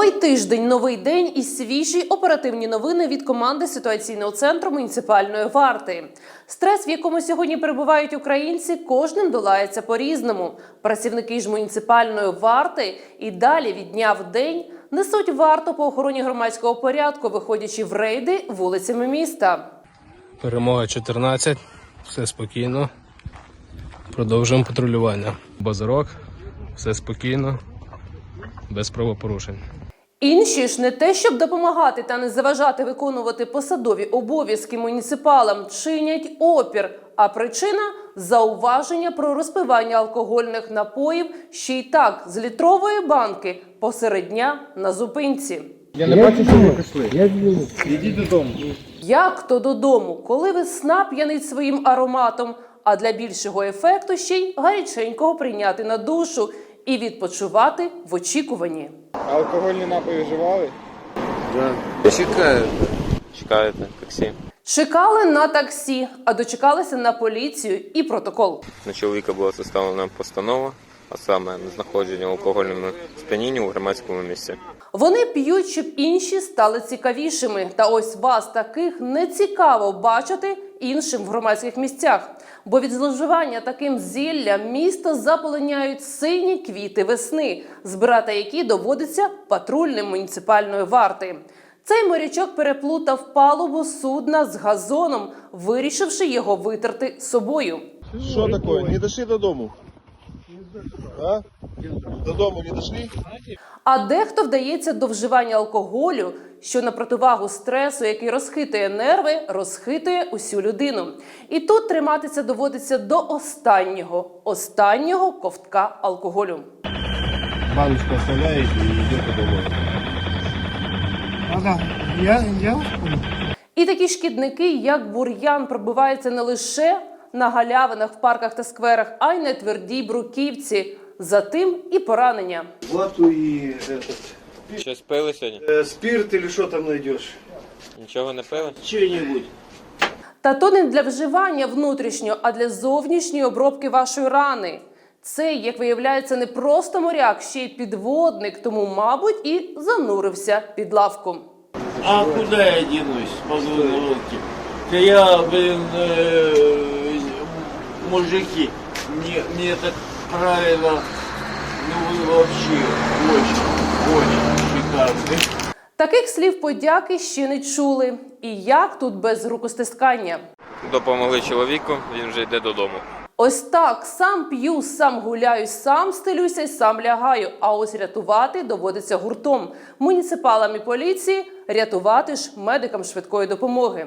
Новий тиждень, новий день і свіжі оперативні новини від команди ситуаційного центру муніципальної варти. Стрес, в якому сьогодні перебувають українці, кожним долається по-різному. Працівники ж муніципальної варти і далі від дня в день несуть варту по охороні громадського порядку, виходячи в рейди вулицями міста. Перемога 14, все спокійно. Продовжуємо патрулювання. Базарок, все спокійно, без правопорушень. Інші ж не те, щоб допомагати та не заважати виконувати посадові обов'язки муніципалам, чинять опір. А причина зауваження про розпивання алкогольних напоїв ще й так з літрової банки посеред дня на зупинці. Я не бачу, що ви пішли. Ідіть додому. Як то додому, коли весна п'янить своїм ароматом, а для більшого ефекту ще й гаряченького прийняти на душу і відпочивати в очікуванні. Алкогольні напої вживали? Чекаю. Чекаю на таксі. Чекали на таксі, а дочекалися на поліцію і протокол. На чоловіка була составлена постанова, а саме знаходження в алкогольному сп'янінні у громадському місці. Вони п'ють, щоб інші стали цікавішими. Та ось вас таких не цікаво бачити іншим в громадських місцях. Бо від зловживання таким зіллям місто заполоняють сині квіти весни, збирати які доводиться патрульним муніципальної варти. Цей морячок переплутав палубу судна з газоном, вирішивши його витерти собою. Що таке? Не дошли до дому? А? До дому не дошли? А дехто вдається до вживання алкоголю, що на противагу стресу, який розхитує нерви, розхитує усю людину. І тут триматися доводиться до останнього, останнього ковтка алкоголю. Баночку оставляете и идете домой. Ага, я, я. І такі шкідники, як бур'ян, пробиваються не лише на галявинах, в парках та скверах, а й на твердій бруківці. Затим і поранення. Вату и этот, Щось пили сьогодні? э, спирт или что там найдешь? Нічого не пили? Что-нибудь. Та то не для вживання внутрішнього, а для зовнішньої обробки вашої рани. Цей, як виявляється, не просто моряк, ще й підводник, тому, мабуть, і занурився під лавку. А куда я денусь, позвоните? Да я, блин, э, мужики, мне, мне так правильно, ну вы вообще очень, очень шикарные. Таких слів подяки ще не чули. І як тут без рукостискання? Допомогли чоловіку, він вже йде додому. Ось так сам п'ю, сам гуляю, сам стелюся й сам лягаю. А ось рятувати доводиться гуртом. Муніципалам і поліції рятувати ж медикам швидкої допомоги.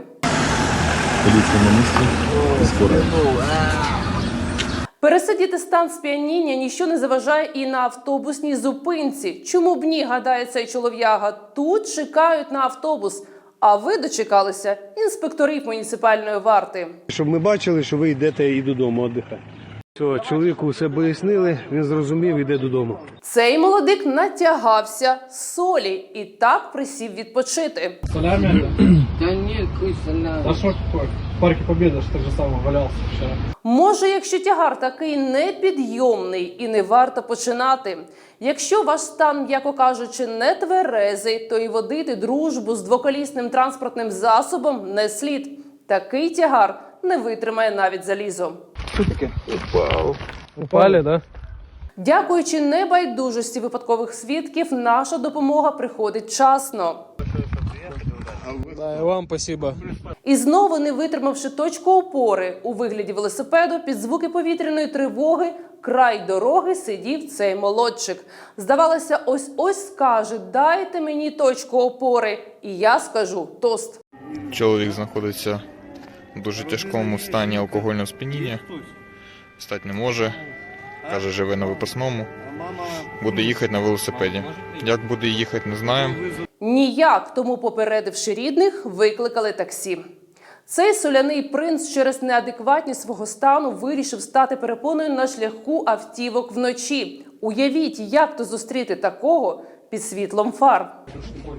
Пересидіти стан сп'яніння ніщо не заважає і на автобусній зупинці. Чому б ні, гадає цей чолов'яга? Тут чекають на автобус. А ви дочекалися інспекторів муніципальної варти. Щоб ми бачили, що ви йдете і додому віддихати. Все, чоловіку все пояснили, він зрозумів, іде додому. Цей молодик натягався солі і так присів відпочити. Нет, какой солями. А что такое? Парке Победы что же самое валялся вчера. Може, якщо тягар такий непідйомний і не варто починати. Якщо ваш стан, м'яко кажучи, не тверезий, то і водити дружбу з двоколісним транспортним засобом не слід. Такий тягар не витримає навіть залізо. Упали, да? Дякуючи небайдужості випадкових свідків, наша допомога приходить вчасно. Да, і вам спасибо. І знову, не витримавши точку опори у вигляді велосипеду, під звуки повітряної тривоги, край дороги сидів цей молодчик. Здавалося, ось ось скаже: дайте мені точку опори, і я скажу тост. Чоловік знаходиться в дуже тяжкому стані алкогольного сп'яніння. Встати не може. Каже, живе на випасному. Буде їхати на велосипеді. Як буде їхати, не знаємо. Ніяк тому, попередивши рідних, викликали таксі. Цей соляний принц через неадекватність свого стану вирішив стати перепоною на шляху автівок вночі. Уявіть, як то зустріти такого під світлом фар.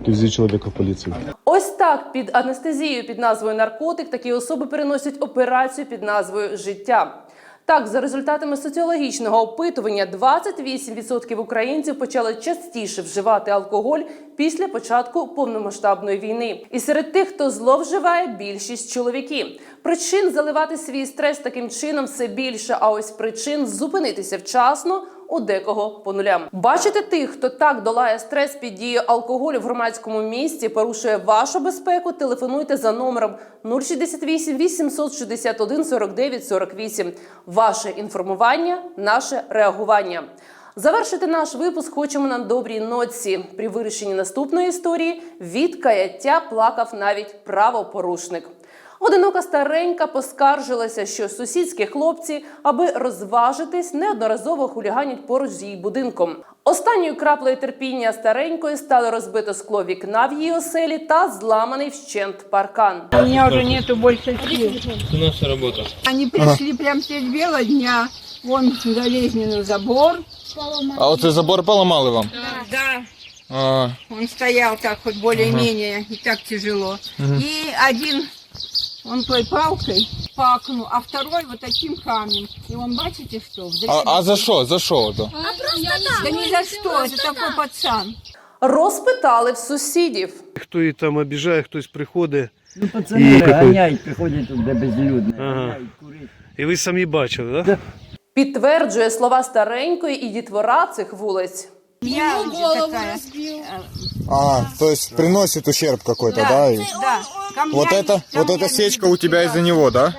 Вези чоловіка в поліцію. Ось так під анестезією під назвою наркотик такі особи переносять операцію під назвою життя. Так, за результатами соціологічного опитування, 28% українців почали частіше вживати алкоголь після початку повномасштабної війни. І серед тих, хто зловживає, більшість чоловіки. Причин заливати свій стрес таким чином все більше. А ось причин зупинитися вчасно у декого по нулям. Бачите тих, хто так долає стрес під дією алкоголю в громадському місці, порушує вашу безпеку. Телефонуйте за номером 068 861 49 48. Ваше інформування, наше реагування. Завершити наш випуск хочемо на добрій ноці. При вирішенні наступної історії від каяття плакав навіть правопорушник. Одинока старенька поскаржилася, що сусідські хлопці, аби розважитись, неодноразово хуліганять поруч з її будинком. Останньою краплею терпіння старенької стало розбите скло вікна в її оселі та зламаний вщент паркан. У меня уже нету больше сил. Це наша робота. Они пришли прям средь бела дня. Вон болезненный забор. А оцей забор поламали вам? Да, А, он стоял так хоть более-менее, и так тяжело. И один, он той палкой по окну, а второй вот таким камнем. И он, бачите, что? а, а за що? За що то? Да ни за что, это такой пацан. Розпитали в сусідів. Хто її там обіжає, хтось приходить. Ну, пацани ганяють, приходять тут, де безлюдно. Ага. Ганяють, курить. І ви самі бачили, так? Да? Підтверджує слова старенької і дітвора цих вулиць. Я уже такая. А, то есть приносит ущерб какой-то, Да, да? и- да. Камнями- Вот это, вот эта сечка у любит тебя из-за него, да?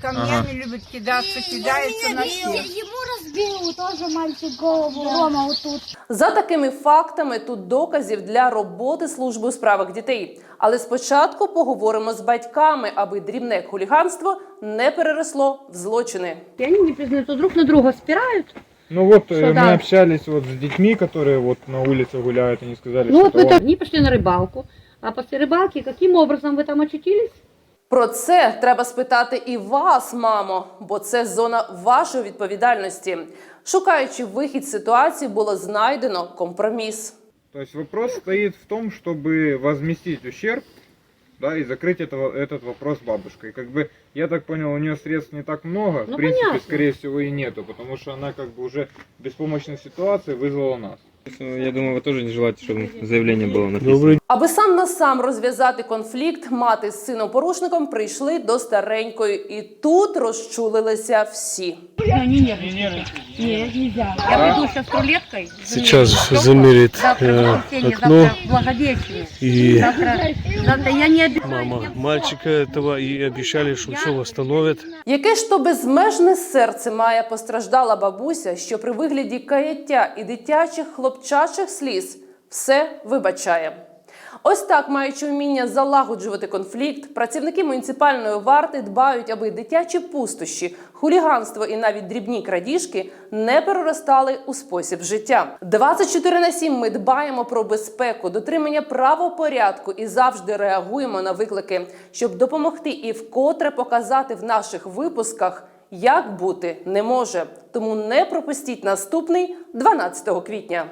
Камнями любит кидаться, кидается на всех. Ему разбил тоже мальчик голову, Рома вот тут. За такими фактами тут доказів для роботи служби у справах дітей. Але спочатку поговоримо з батьками, аби дрібне хуліганство не переросло в злочини. И они не признают, друг на друга спирают. Ну вот, Что, э, да. мы общались вот с детьми, которые вот на улице гуляют, они сказали, Ну что вот это мы он. так, они пошли на рыбалку. А после рыбалки каким образом вы там очутились? Про це треба спитати і вас, мамо, бо це зона вашої відповідальності. Шукаючи вихід з ситуації, було знайдено компроміс. То есть вопрос стоит в том, чтобы возместить ущерб, да, и закрыть этого, этот вопрос бабушкой. Как бы, я так понял, у нее средств не так много, Ну, в принципе, понятно. скорее всего, и нету, потому что она как бы уже в беспомощной ситуации вызвала нас. Я думаю, ви теж не желаєте, щоб заявлення було Добре. Аби сам на сам розв'язати конфлікт, мати з сином порушником прийшли до старенької, і тут розчулилися всі. Ну, не нервничайте. Нет, нельзя. Я пойду сейчас с рулеткой. Сейчас замерит Завтра э, воскресенье, окно. завтра. И Завтра, завтра я не обижаюсь. мама мальчика этого и обещали, что все восстановят. Яке ж то безмежне серце має постраждала бабуся, що при вигляді каяття і дитячих хлопчачих сліз все вибачає. Ось так, маючи вміння залагоджувати конфлікт, працівники муніципальної варти дбають, аби дитячі пустощі, хуліганство і навіть дрібні крадіжки не переростали у спосіб життя. 24 на 7 ми дбаємо про безпеку, дотримання правопорядку і завжди реагуємо на виклики, щоб допомогти і вкотре показати в наших випусках, як бути не може. Тому не пропустіть наступний 12 квітня.